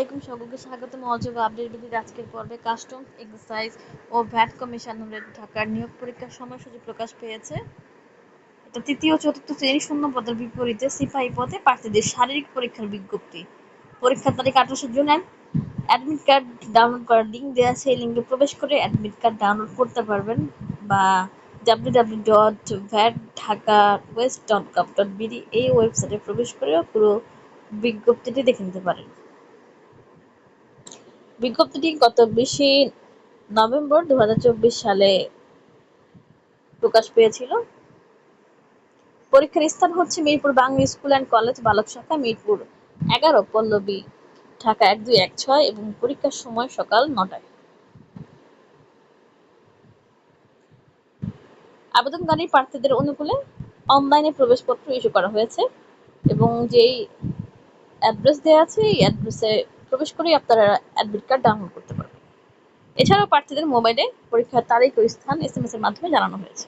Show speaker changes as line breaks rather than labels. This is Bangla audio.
আলাইকুম সকলকে স্বাগত মহাযোগ আপডেট ভিত্তিক আজকের পর্বে কাস্টমস এক্সারসাইজ ও ভ্যাট কমিশনারের ঢাকার নিয়োগ পরীক্ষার সময়সূচি প্রকাশ পেয়েছে। এটা তৃতীয় চতুর্থ শ্রেণি শূন্য পদের বিপরীতে সিপাহী পদে প্রার্থীদের শারীরিক পরীক্ষার বিজ্ঞপ্তি। পরীক্ষার তারিখ আঠাশে জুন অ্যাডমিট কার্ড ডাউনলোড করার লিঙ্ক দেওয়া সেই লিঙ্কে প্রবেশ করে অ্যাডমিট কার্ড ডাউনলোড করতে পারবেন বা W W dot VAT Dhaka west dot gov dot BD এই ওয়েবসাইটে প্রবেশ করে পুরো বিজ্ঞপ্তিটি দেখে নিতে পারেন। বিজ্ঞপ্তিটি গত বিশে নভেম্বর দু সালে প্রকাশ পেয়েছিল। পরীক্ষার স্থান হচ্ছে Mirpur Bangla school and college বালক শাখা মিরপুর এগারো, পল্লবী, ঢাকা এক দুই এক ছয় এবং পরীক্ষার সময় সকাল নটায়। আবেদনকারী প্রার্থীদের অনুকূলে অনলাইনে প্রবেশপত্র ইস্যু করা হয়েছে এবং যেই অ্যাড্রেস দেওয়া আছে, এই অ্যাড্রেসে প্রবেশ করেই আপনারা অ্যাডমিট কার্ড ডাউনলোড করতে পারবেন। এছাড়াও প্রার্থীদের মোবাইলে পরীক্ষার তারিখ ও স্থান এস এর মাধ্যমে জানানো হয়েছে।